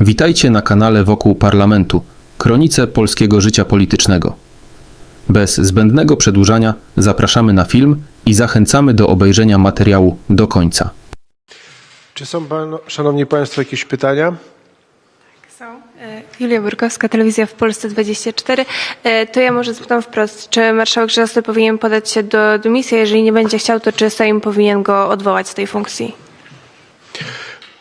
Witajcie na kanale Wokół Parlamentu, kronice polskiego życia politycznego. Bez zbędnego przedłużania zapraszamy na film i zachęcamy do obejrzenia materiału do końca. Czy są, pan, szanowni państwo, jakieś pytania? Są. E, Julia Burkowska, Telewizja w Polsce 24. E, To ja może zapytam wprost, czy marszałek Żelazny powinien podać się do dymisji, jeżeli nie będzie chciał, to czy Sejm powinien go odwołać z tej funkcji?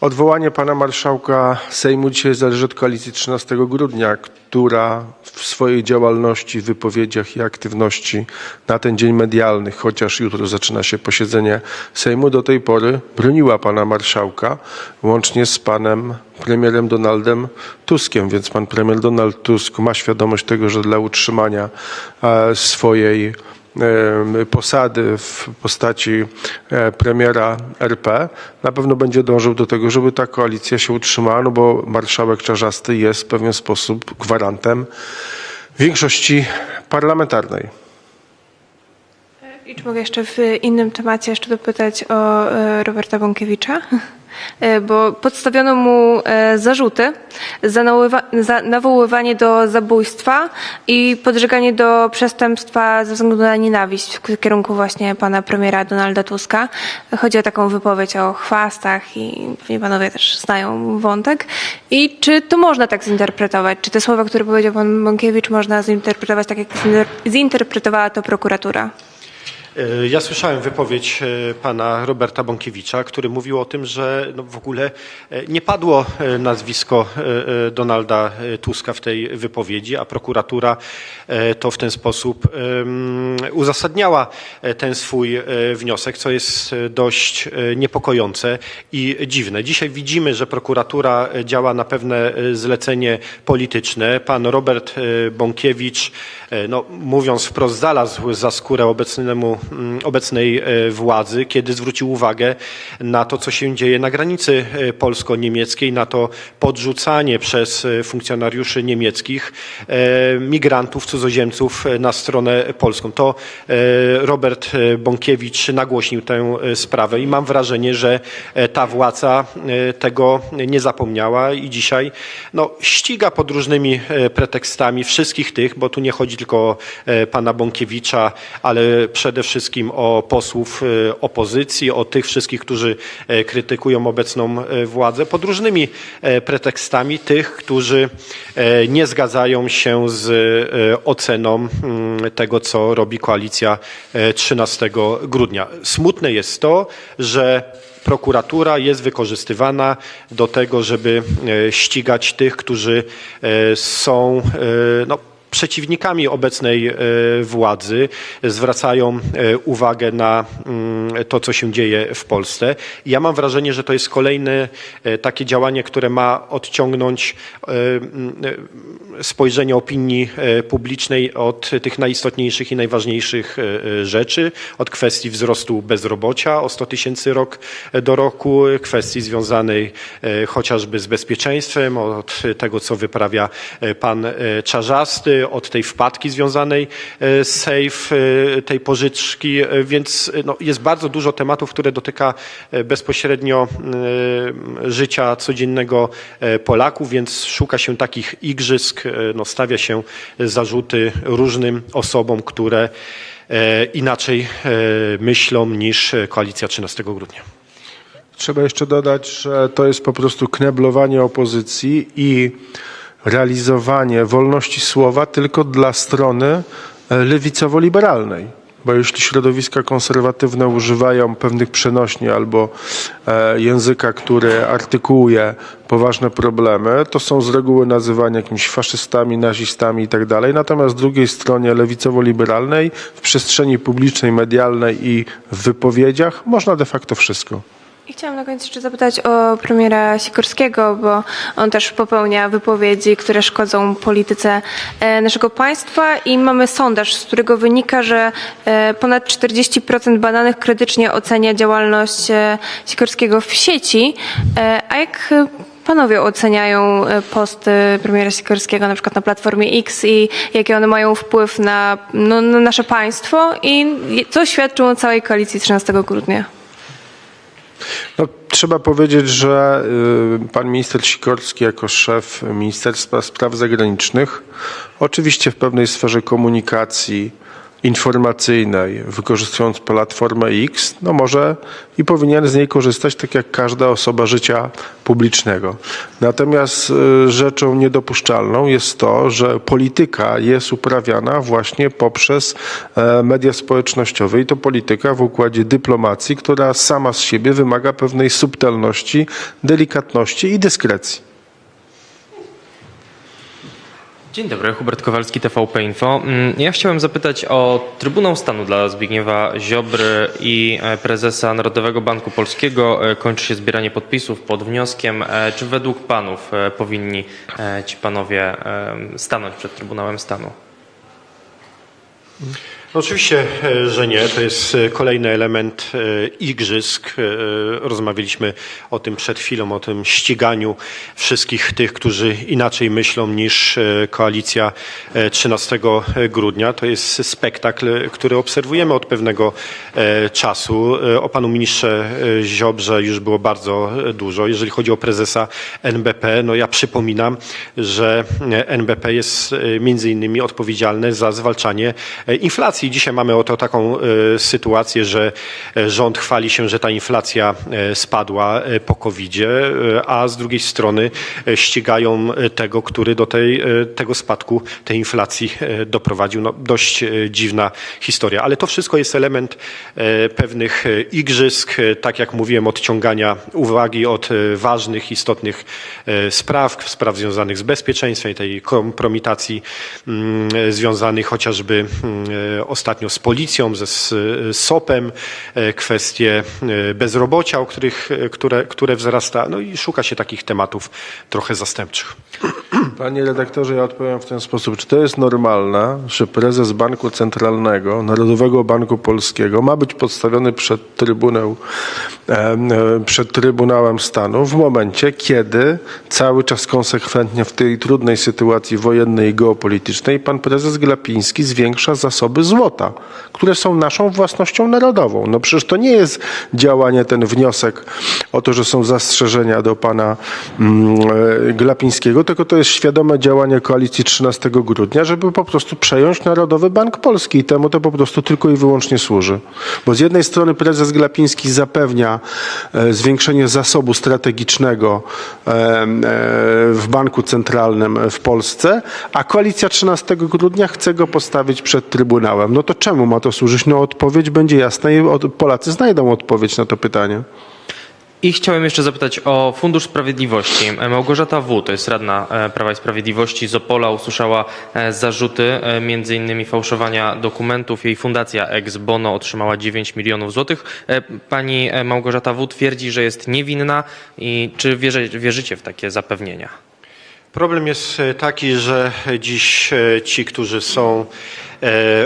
Odwołanie pana marszałka Sejmu dzisiaj zależy od koalicji 13 grudnia, która w swojej działalności, wypowiedziach i aktywności na ten dzień medialny, chociaż jutro zaczyna się posiedzenie Sejmu, do tej pory broniła pana marszałka, łącznie z panem premierem Donaldem Tuskiem. Więc pan premier Donald Tusk ma świadomość tego, że dla utrzymania e, swojej posady w postaci e, premiera RP, na pewno będzie dążył do tego, żeby ta koalicja się utrzymała, no bo marszałek Czarzasty jest w pewien sposób gwarantem większości parlamentarnej. I czy mogę jeszcze w innym temacie jeszcze dopytać o e, Roberta Bąkiewicza? E, Bo podstawiono mu e, zarzuty za za nawoływanie do zabójstwa i podżeganie do przestępstwa ze względu na nienawiść w kierunku właśnie pana premiera Donalda Tuska. Chodzi o taką wypowiedź o chwastach i pewnie panowie też znają wątek. I czy to można tak zinterpretować? Czy te słowa, które powiedział pan Bąkiewicz można zinterpretować tak, jak zinter- zinterpretowała to prokuratura? E, Ja słyszałem wypowiedź e, pana Roberta Bąkiewicza, który mówił o tym, że no w ogóle e, nie padło nazwisko Donalda Tuska w tej wypowiedzi, a prokuratura to w ten sposób uzasadniała ten swój wniosek, co jest dość niepokojące i dziwne. Dzisiaj widzimy, że prokuratura działa na pewne zlecenie polityczne. Pan Robert Bąkiewicz, no, mówiąc wprost, znalazł za skórę obecnemu, obecnej e, władzy, kiedy zwrócił uwagę na to, co się dzieje na granicy e, polsko-niemieckiej, na to podrzucanie przez e, funkcjonariuszy niemieckich migrantów, cudzoziemców na stronę polską. To Robert Bąkiewicz nagłośnił tę sprawę i mam wrażenie, że ta władza tego nie zapomniała i dzisiaj no, ściga pod różnymi pretekstami wszystkich tych, bo tu nie chodzi tylko o pana Bąkiewicza, ale przede wszystkim o posłów e, opozycji, o tych wszystkich, którzy e, krytykują obecną e, władzę, pod różnymi pretekstami tych, którzy nie zgadzają się z oceną tego, co robi koalicja e, 13 grudnia. Smutne jest to, że prokuratura jest wykorzystywana do tego, żeby ścigać tych, którzy są no, przeciwnikami obecnej e, władzy, zwracają e, uwagę na mm, to, co się dzieje w Polsce. Ja mam wrażenie, że to jest kolejne e, takie działanie, które ma odciągnąć mm, spojrzenie opinii publicznej od tych najistotniejszych i najważniejszych rzeczy, od kwestii wzrostu bezrobocia o 100 tysięcy rok do roku, kwestii związanej chociażby z bezpieczeństwem, od tego, co wyprawia pan Czarzasty, od tej wpadki związanej e, z SAFE, e, tej pożyczki, e, więc no, jest bardzo dużo tematów, które dotyka bezpośrednio życia codziennego Polaków, więc szuka się takich igrzysk, no, stawia się zarzuty różnym osobom, które inaczej myślą niż koalicja 13 grudnia. Trzeba jeszcze dodać, że to jest po prostu kneblowanie opozycji i realizowanie wolności słowa tylko dla strony e, lewicowo-liberalnej. Bo jeśli środowiska konserwatywne używają pewnych przenośni albo e, języka, który artykułuje poważne problemy, to są z reguły nazywani jakimiś faszystami, nazistami i tak. Natomiast z drugiej stronie lewicowo-liberalnej w przestrzeni publicznej, medialnej i w wypowiedziach można de facto wszystko. Chciałam na koniec jeszcze zapytać o premiera Sikorskiego, bo on też popełnia wypowiedzi, które szkodzą polityce e, naszego państwa i mamy sondaż, z którego wynika, że e, ponad 40% badanych krytycznie ocenia działalność e, Sikorskiego w sieci. A jak panowie oceniają posty premiera Sikorskiego na przykład na Platformie X i jaki one mają wpływ na, no, na nasze państwo i co świadczą o całej koalicji 13 grudnia? No, trzeba powiedzieć, że y, pan minister Sikorski jako szef Ministerstwa Spraw Zagranicznych oczywiście w pewnej sferze komunikacji informacyjnej, wykorzystując platformę X, no może i powinien z niej korzystać tak jak każda osoba życia publicznego. Natomiast y, rzeczą niedopuszczalną jest to, że polityka jest uprawiana właśnie poprzez e, media społecznościowe i to polityka w układzie dyplomacji, która sama z siebie wymaga pewnej subtelności, delikatności i dyskrecji. Dzień dobry, Hubert Kowalski, TVP Info. Mm, Ja chciałem zapytać o Trybunał Stanu dla Zbigniewa Ziobry i e, prezesa Narodowego Banku Polskiego. E, Kończy się zbieranie podpisów pod wnioskiem. E, Czy według panów powinni ci panowie stanąć przed Trybunałem Stanu? No oczywiście, e, że nie. To jest e, kolejny element e, igrzysk. Rozmawialiśmy o tym przed chwilą, o tym ściganiu wszystkich tych, którzy inaczej myślą niż koalicja e, 13 grudnia. To jest spektakl, który obserwujemy od pewnego czasu. O panu ministrze Ziobrze już było bardzo dużo. Jeżeli chodzi o prezesa NBP, no ja przypominam, że NBP jest między innymi odpowiedzialne za zwalczanie e, inflacji. Dzisiaj mamy oto taką e, sytuację, że e, rząd chwali się, że ta inflacja e, spadła po COVID-zie, e, a z drugiej strony ścigają tego, który do tej, tego spadku, tej inflacji doprowadził. No, dość dziwna historia, ale to wszystko jest element pewnych igrzysk, tak jak mówiłem, odciągania uwagi od ważnych, istotnych spraw, spraw związanych z bezpieczeństwem tej kompromitacji mm, związanych chociażby mm, ostatnio z policją, ze s- SOP-em, e, kwestie e, bezrobocia, o których, e, które, które wzrasta, no i szuka się takich tematów trochę zastępczych. Panie redaktorze, ja odpowiem w ten sposób. Czy to jest normalne, że prezes Banku Centralnego, Narodowego Banku Polskiego ma być podstawiony przed Trybunał, e, przed Trybunałem Stanu w momencie, kiedy cały czas konsekwentnie w tej trudnej sytuacji wojennej i geopolitycznej pan prezes Glapiński zwiększa zasoby złota, które są naszą własnością narodową. No przecież to nie jest działanie, ten wniosek o to, że są zastrzeżenia do pana mm, e, Glapińskiego, tylko to jest świadome działanie koalicji 13 grudnia, żeby po prostu przejąć Narodowy Bank Polski i temu to po prostu tylko i wyłącznie służy. Bo z jednej strony prezes Glapiński zapewnia e, zwiększenie zasobu strategicznego e, w Banku Centralnym w Polsce, a koalicja 13 grudnia chce go postawić przed Trybunałem. No to czemu ma to służyć? No odpowiedź będzie jasna i Polacy znajdą odpowiedź na to pytanie. I chciałem jeszcze zapytać o Fundusz Sprawiedliwości. E, Małgorzata W., to jest radna e, Prawa i Sprawiedliwości z Opola, usłyszała e, zarzuty między innymi fałszowania dokumentów. Jej fundacja Ex Bono otrzymała 9 milionów złotych. Pani Małgorzata W. twierdzi, że jest niewinna i czy wierzy, wierzycie w takie zapewnienia? Problem jest taki, że dziś ci, którzy są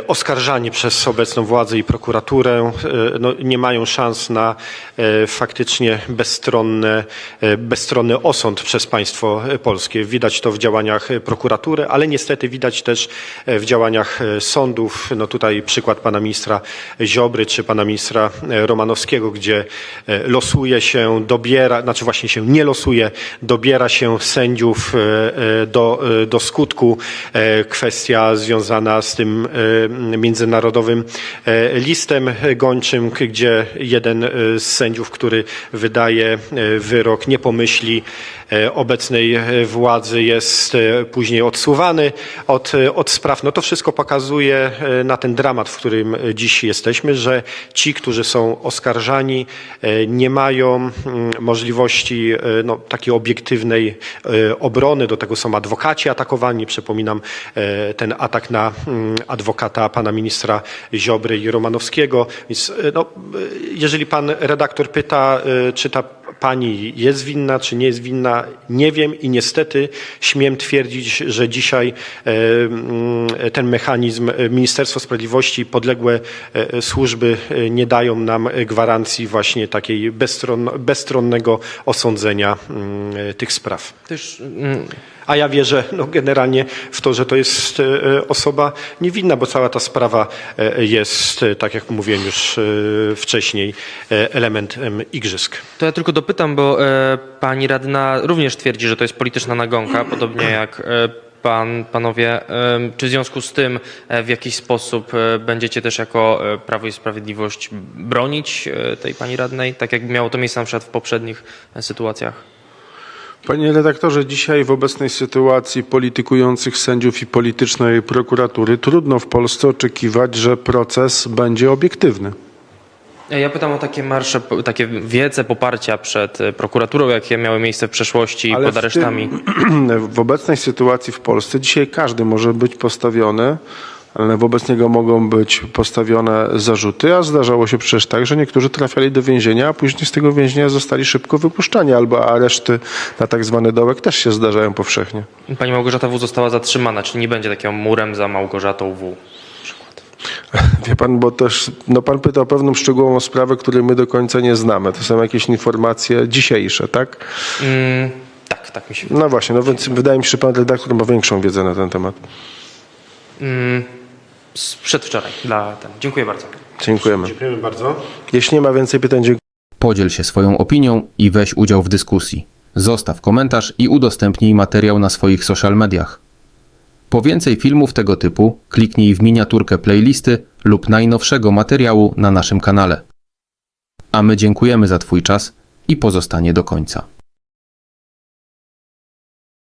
oskarżani przez obecną władzę i prokuraturę, e, no, nie mają szans na e, faktycznie bezstronne, e, bezstronny osąd przez państwo e, polskie. Widać to w działaniach e, prokuratury, ale niestety widać też e, w działaniach e, sądów. No tutaj przykład pana ministra Ziobry czy pana ministra e, Romanowskiego, gdzie e, losuje się, dobiera, znaczy właśnie się nie losuje, dobiera się sędziów e, e, do, e, do skutku. E, Kwestia związana z tym e, międzynarodowym e, listem gończym, gdzie jeden e, z sędziów, który wydaje wyrok, nie pomyśli obecnej władzy, jest później odsuwany od, od spraw. No to wszystko pokazuje na ten dramat, w którym dziś jesteśmy, że ci, którzy są oskarżani, nie mają możliwości no, takiej obiektywnej obrony. Do tego są adwokaci atakowani. Przypominam ten atak na adwokata pana ministra Ziobry i Romanowskiego. Więc e, no, e, jeżeli pan redaktor pyta, e, czy ta pani jest winna, czy nie jest winna, nie wiem i niestety śmiem twierdzić, że dzisiaj ten mechanizm Ministerstwo Sprawiedliwości i podległe służby nie dają nam gwarancji właśnie takiej bezstron, bezstronnego osądzenia tych spraw. Mm, A ja wierzę no, generalnie w to, że to jest e, osoba niewinna, bo cała ta sprawa e, jest, e, tak jak mówiłem już e, wcześniej, e, elementem igrzysk. To ja tylko dopytam, bo e, pani radna również twierdzi, że to jest polityczna nagonka, podobnie jak e, pan, panowie. E, czy w związku z tym e, w jakiś sposób e, będziecie też jako e, Prawo i Sprawiedliwość bronić e, tej pani radnej, tak jak miało to miejsce na przykład w poprzednich e, sytuacjach? Panie redaktorze, dzisiaj w obecnej sytuacji politykujących sędziów i politycznej prokuratury trudno w Polsce oczekiwać, że proces będzie obiektywny. Ja pytam o takie marsze, takie wiece poparcia przed e, prokuraturą, jakie miały miejsce w przeszłości Ale pod w aresztami. Tym, w obecnej sytuacji w Polsce dzisiaj każdy może być postawiony, wobec niego mogą być postawione zarzuty, a zdarzało się przecież tak, że niektórzy trafiali do więzienia, a później z tego więzienia zostali szybko wypuszczani, albo areszty na tak zwany dołek też się zdarzają powszechnie. Pani Małgorzata W. została zatrzymana, czyli nie będzie takiego murem za Małgorzatą W. Przykład. Wie pan, bo też, no pan pyta o pewną szczegółową sprawę, której my do końca nie znamy. To są jakieś informacje dzisiejsze, tak? Mm, tak, tak mi się wydaje. No właśnie, no więc wydaje mi się, że pan redaktor ma większą wiedzę na ten temat. Mm, przedwczoraj dla ten. Dziękuję bardzo. Dziękujemy. Dziękujemy bardzo. Jeśli nie ma więcej pytań, dziękuję. Podziel się swoją opinią i weź udział w dyskusji. Zostaw komentarz i udostępnij materiał na swoich social mediach. Po więcej filmów tego typu kliknij w miniaturkę playlisty lub najnowszego materiału na naszym kanale. A my dziękujemy za Twój czas i pozostanie do końca.